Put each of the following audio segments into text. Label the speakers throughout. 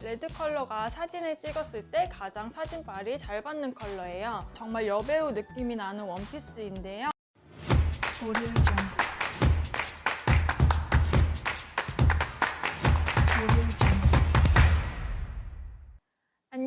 Speaker 1: 레드 컬러가 사진을 찍었을 때 가장 사진빨이 잘 받는 컬러예요. 정말 여배우 느낌이 나는 원피스인데요.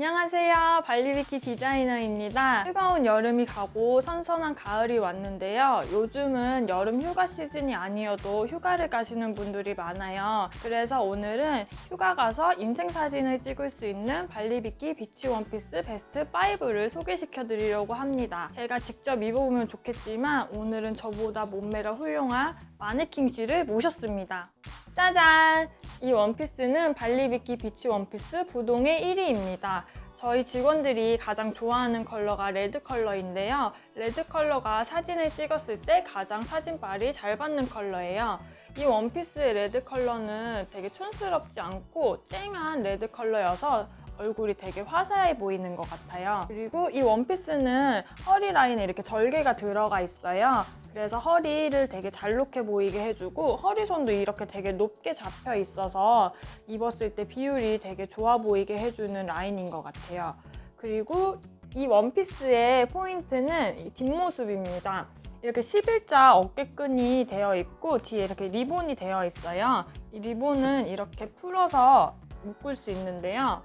Speaker 1: 안녕하세요. 발리비키 디자이너입니다. 뜨거운 여름이 가고 선선한 가을이 왔는데요. 요즘은 여름 휴가 시즌이 아니어도 휴가를 가시는 분들이 많아요. 그래서 오늘은 휴가 가서 인생 사진을 찍을 수 있는 발리비키 비치 원피스 베스트 5를 소개시켜 드리려고 합니다. 제가 직접 입어보면 좋겠지만 오늘은 저보다 몸매가 훌륭한 마네킹 씨를 모셨습니다. 짜잔! 이 원피스는 발리비키 비치 원피스 부동의 1위입니다. 저희 직원들이 가장 좋아하는 컬러가 레드 컬러인데요. 레드 컬러가 사진을 찍었을 때 가장 사진빨이 잘 받는 컬러예요. 이 원피스의 레드 컬러는 되게 촌스럽지 않고 쨍한 레드 컬러여서 얼굴이 되게 화사해 보이는 것 같아요. 그리고 이 원피스는 허리 라인에 이렇게 절개가 들어가 있어요. 그래서 허리를 되게 잘록해 보이게 해주고 허리선도 이렇게 되게 높게 잡혀 있어서 입었을 때 비율이 되게 좋아 보이게 해주는 라인인 것 같아요. 그리고 이 원피스의 포인트는 이 뒷모습입니다. 이렇게 11자 어깨끈이 되어 있고 뒤에 이렇게 리본이 되어 있어요. 이 리본은 이렇게 풀어서 묶을 수 있는데요.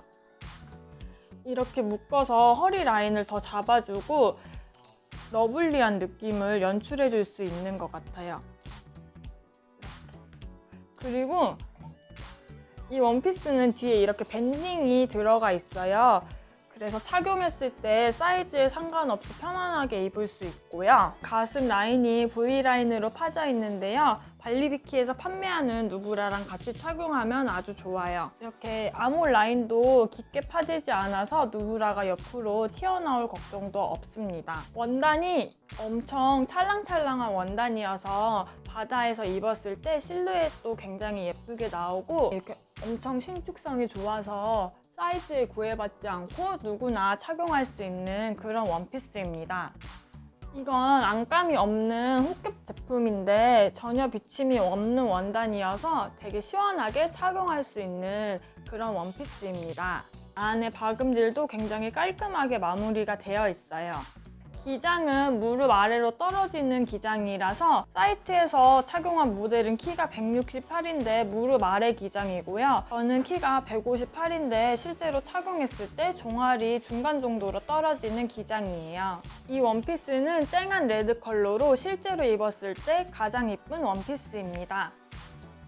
Speaker 1: 이렇게 묶어서 허리 라인을 더 잡아주고 러블리한 느낌을 연출해 줄 수 있는 것 같아요. 그리고 이 원피스는 뒤에 이렇게 밴딩이 들어가 있어요. 그래서 착용했을 때 사이즈에 상관없이 편안하게 입을 수 있고요. 가슴 라인이 V라인으로 파져 있는데요. 발리비키에서 판매하는 누브라랑 같이 착용하면 아주 좋아요. 이렇게 아몰 라인도 깊게 파지지 않아서 누브라가 옆으로 튀어나올 걱정도 없습니다. 원단이 엄청 찰랑찰랑한 원단이어서 바다에서 입었을 때 실루엣도 굉장히 예쁘게 나오고 이렇게 엄청 신축성이 좋아서 사이즈에 구애받지 않고 누구나 착용할 수 있는 그런 원피스입니다. 이건 안감이 없는 호겹 제품인데 전혀 비침이 없는 원단이어서 되게 시원하게 착용할 수 있는 그런 원피스입니다. 안에 박음질도 굉장히 깔끔하게 마무리가 되어 있어요. 기장은 무릎 아래로 떨어지는 기장이라서 사이트에서 착용한 모델은 키가 168인데 무릎 아래 기장이고요. 저는 키가 158인데 실제로 착용했을 때 종아리 중간 정도로 떨어지는 기장이에요. 이 원피스는 쨍한 레드 컬러로 실제로 입었을 때 가장 이쁜 원피스입니다.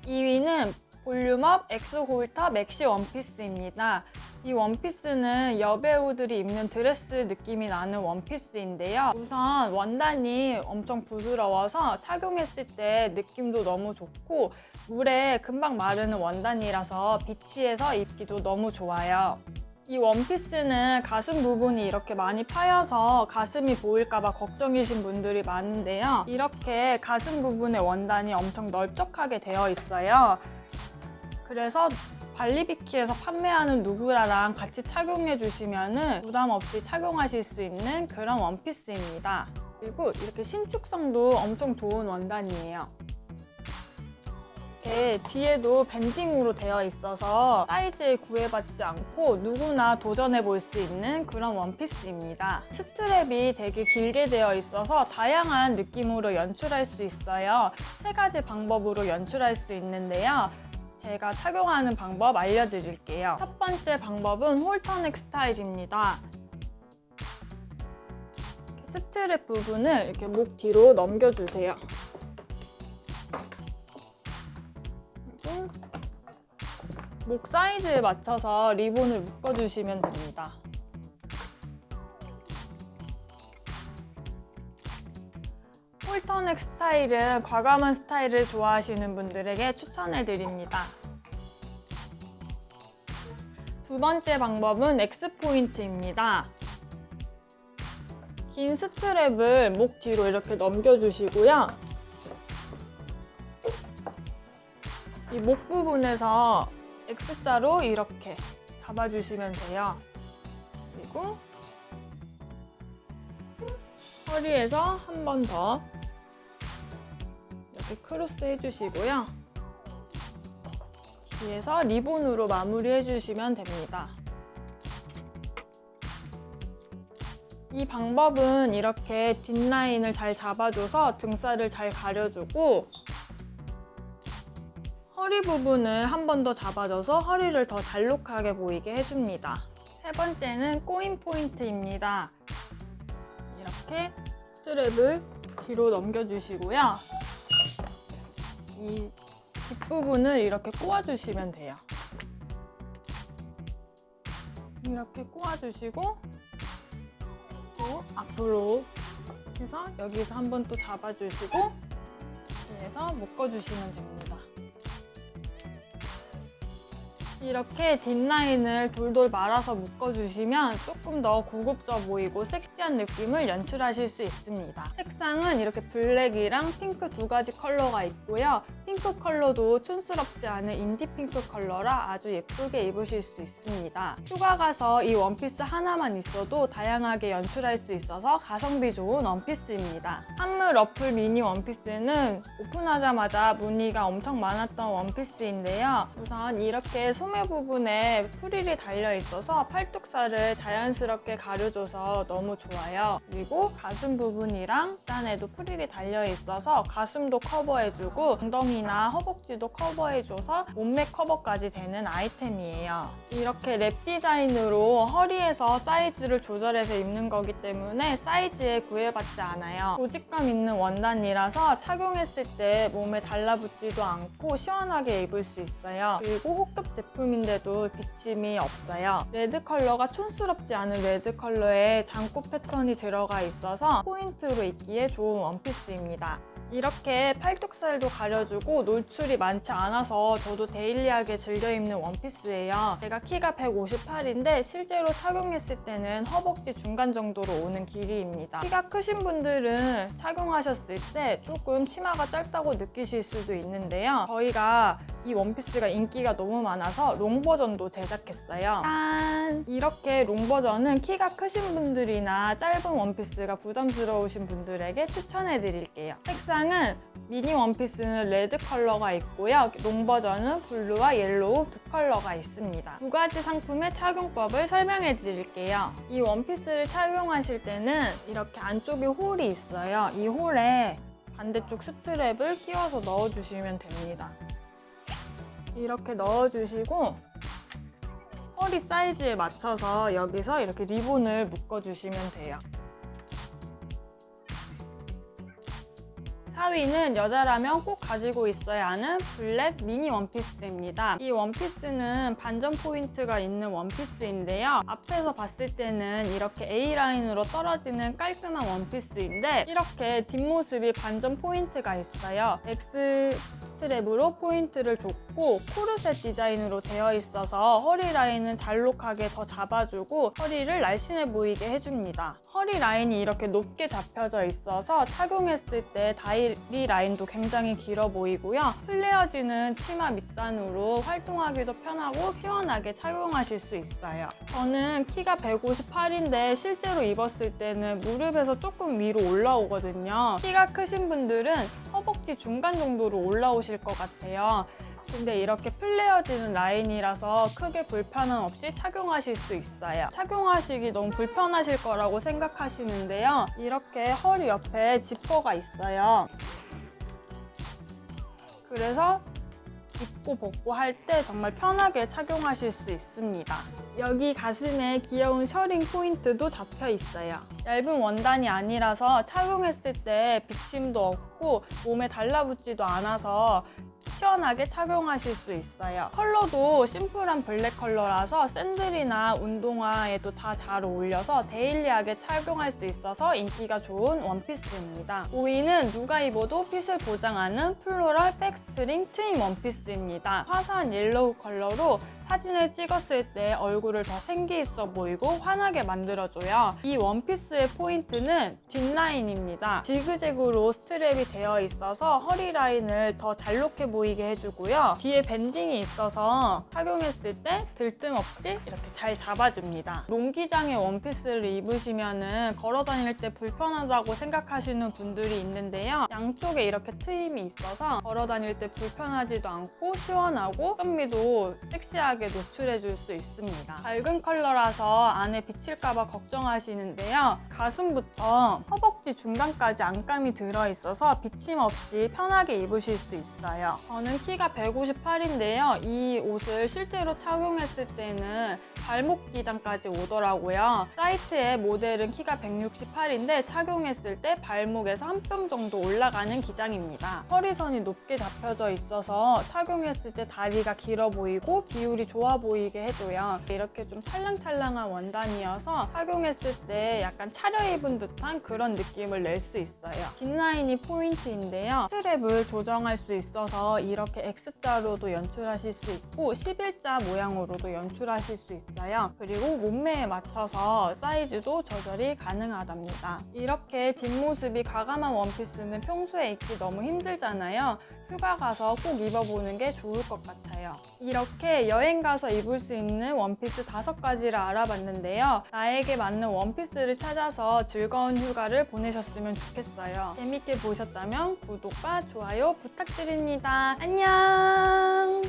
Speaker 1: 2위는 볼륨업 엑스 홀터 맥시 원피스입니다. 이 원피스는 여배우들이 입는 드레스 느낌이 나는 원피스인데요. 우선 원단이 엄청 부드러워서 착용했을 때 느낌도 너무 좋고 물에 금방 마르는 원단이라서 비치에서 입기도 너무 좋아요. 이 원피스는 가슴 부분이 이렇게 많이 파여서 가슴이 보일까봐 걱정이신 분들이 많은데요. 이렇게 가슴 부분의 원단이 엄청 넓적하게 되어 있어요. 그래서 발리비키에서 판매하는 누브라랑 같이 착용해 주시면 부담 없이 착용하실 수 있는 그런 원피스입니다. 그리고 이렇게 신축성도 엄청 좋은 원단이에요. 이렇게 뒤에도 밴딩으로 되어 있어서 사이즈에 구애받지 않고 누구나 도전해 볼 수 있는 그런 원피스입니다. 스트랩이 되게 길게 되어 있어서 다양한 느낌으로 연출할 수 있어요. 세 가지 방법으로 연출할 수 있는데요. 제가 착용하는 방법 알려드릴게요. 첫 번째 방법은 홀터넥 스타일입니다. 스트랩 부분을 이렇게 목 뒤로 넘겨주세요. 목 사이즈에 맞춰서 리본을 묶어주시면 됩니다. 홀터넥 스타일은 과감한 스타일을 좋아하시는 분들에게 추천해 드립니다. 두 번째 방법은 X 포인트입니다. 긴 스트랩을 목 뒤로 이렇게 넘겨주시고요. 이 목 부분에서 X자로 이렇게 잡아주시면 돼요. 그리고 허리에서 한 번 더 이렇게 크로스 해주시고요. 뒤에서 리본으로 마무리해 주시면 됩니다. 이 방법은 이렇게 뒷라인을 잘 잡아줘서 등살을 잘 가려주고 허리 부분을 한 번 더 잡아줘서 허리를 더 잘록하게 보이게 해줍니다. 세 번째는 꼬인 포인트입니다. 이렇게 스트랩을 뒤로 넘겨주시고요. 이 뒷부분을 이렇게 꼬아주시면 돼요. 이렇게 꼬아주시고 또 앞으로 해서 여기서 한번 또 잡아주시고 뒤에서 묶어주시면 됩니다. 이렇게 뒷라인을 돌돌 말아서 묶어주시면 조금 더 고급져 보이고 섹시한 느낌을 연출하실 수 있습니다. 색상은 이렇게 블랙이랑 핑크 두 가지 컬러가 있고요. 핑크 컬러도 촌스럽지 않은 인디 핑크 컬러라 아주 예쁘게 입으실 수 있습니다. 휴가 가서 이 원피스 하나만 있어도 다양하게 연출할 수 있어서 가성비 좋은 원피스입니다. 한물 러플 미니 원피스는 오픈하자마자 문의가 엄청 많았던 원피스인데요. 우선 이렇게 소매 부분에 프릴이 달려 있어서 팔뚝살을 자연스럽게 가려줘서 너무 좋아요. 그리고 가슴 부분이랑 딴에도 프릴이 달려 있어서 가슴도 커버해주고 엉덩이나 허벅지도 커버해줘서 몸매 커버까지 되는 아이템이에요. 이렇게 랩 디자인으로 허리에서 사이즈를 조절해서 입는 거기 때문에 사이즈에 구애받지 않아요. 조직감 있는 원단이라서 착용했을 때 몸에 달라붙지도 않고 시원하게 입을 수 있어요. 그리고 호급 제품인데도 비침이 없어요. 레드 컬러가 촌스럽지 않은 레드 컬러에 장꽃 패턴이 들어가 있어서 포인트로 입기에 좋은 원피스입니다. 이렇게 팔뚝살도 가려주고 노출이 많지 않아서 저도 데일리하게 즐겨 입는 원피스예요. 제가 키가 158인데 실제로 착용했을 때는 허벅지 중간 정도로 오는 길이입니다. 키가 크신 분들은 착용하셨을 때 조금 치마가 짧다고 느끼실 수도 있는데요. 저희가 이 원피스가 인기가 너무 많아서 롱 버전도 제작했어요. 짠! 이렇게 롱 버전은 키가 크신 분들이나 짧은 원피스가 부담스러우신 분들에게 추천해 드릴게요. 색상 은 미니 원피스는 레드 컬러가 있고요. 롱 버전은 블루와 옐로우 두 컬러가 있습니다. 두 가지 상품의 착용법을 설명해 드릴게요. 이 원피스를 착용하실 때는 이렇게 안쪽에 홀이 있어요. 이 홀에 반대쪽 스트랩을 끼워서 넣어주시면 됩니다. 이렇게 넣어주시고 허리 사이즈에 맞춰서 여기서 이렇게 리본을 묶어주시면 돼요. 사위는 여자라면 꼭 가지고 있어야 하는 블랙 미니 원피스입니다. 이 원피스는 반전 포인트가 있는 원피스인데요. 앞에서 봤을 때는 이렇게 A라인으로 떨어지는 깔끔한 원피스인데 이렇게 뒷모습이 반전 포인트가 있어요. X 스트랩으로 포인트를 줬고 코르셋 디자인으로 되어 있어서 허리 라인은 잘록하게 더 잡아주고 허리를 날씬해 보이게 해줍니다. 허리 라인이 이렇게 높게 잡혀져 있어서 착용했을 때 다이리 라인도 굉장히 길어 보이고요. 플레어지는 치마 밑단으로 활동하기도 편하고 시원하게 착용하실 수 있어요. 저는 키가 158인데 실제로 입었을 때는 무릎에서 조금 위로 올라오거든요. 키가 크신 분들은 허벅지 중간 정도로 올라오 실 것 같아요. 근데 이렇게 플레어지는 라인이라서 크게 불편함 없이 착용하실 수 있어요. 착용하시기 너무 불편하실 거라고 생각하시는데요. 이렇게 허리 옆에 지퍼가 있어요. 그래서 입고 벗고 할 때 정말 편하게 착용하실 수 있습니다. 여기 가슴에 귀여운 셔링 포인트도 잡혀 있어요. 얇은 원단이 아니라서 착용했을 때 비침도 없고 몸에 달라붙지도 않아서 시원하게 착용하실 수 있어요. 컬러도 심플한 블랙 컬러라서 샌들이나 운동화에도 다 잘 어울려서 데일리하게 착용할 수 있어서 인기가 좋은 원피스입니다. 5위는 누가 입어도 핏을 보장하는 플로럴 백스트링 트임 원피스입니다. 화사한 옐로우 컬러로 사진을 찍었을 때 얼굴을 더 생기 있어 보이고 환하게 만들어줘요. 이 원피스의 포인트는 뒷라인입니다. 지그재그로 스트랩이 되어 있어서 허리 라인을 더 잘록해 보이게 해주고요. 뒤에 밴딩이 있어서 착용했을 때 들뜸 없이 이렇게 잘 잡아줍니다. 롱기장의 원피스를 입으시면은 걸어 다닐 때 불편하다고 생각하시는 분들이 있는데요. 양쪽에 이렇게 트임이 있어서 걸어 다닐 때 불편하지도 않고 시원하고 썸미도 섹시하게 노출해 줄 수 있습니다. 밝은 컬러라서 안에 비칠까봐 걱정하시는데요. 가슴부터 허벅지 중간까지 안감이 들어있어서 비침 없이 편하게 입으실 수 있어요. 저는 키가 158인데요. 이 옷을 실제로 착용했을 때는 발목 기장까지 오더라고요. 사이트에 모델은 키가 168인데 착용했을 때 발목에서 한 뼘 정도 올라가는 기장입니다. 허리선이 높게 잡혀져 있어서 착용했을 때 다리가 길어 보이고 비율이 좋아 보이게 해줘요. 이렇게 좀 찰랑찰랑한 원단이어서 착용했을 때 약간 차려입은 듯한 그런 느낌을 낼 수 있어요. 뒷라인이 포인트인데요. 스트랩을 조정할 수 있어서 이렇게 X자로도 연출하실 수 있고 11자 모양으로도 연출하실 수 있어요. 그리고 몸매에 맞춰서 사이즈도 조절이 가능하답니다. 이렇게 뒷모습이 가감한 원피스는 평소에 입기 너무 힘들잖아요. 휴가 가서 꼭 입어보는 게 좋을 것 같아요. 이렇게 여행 가서 입을 수 있는 원피스 다섯 가지를 알아봤는데요. 나에게 맞는 원피스를 찾아서 즐거운 휴가를 보내셨으면 좋겠어요. 재밌게 보셨다면 구독과 좋아요 부탁드립니다. 안녕!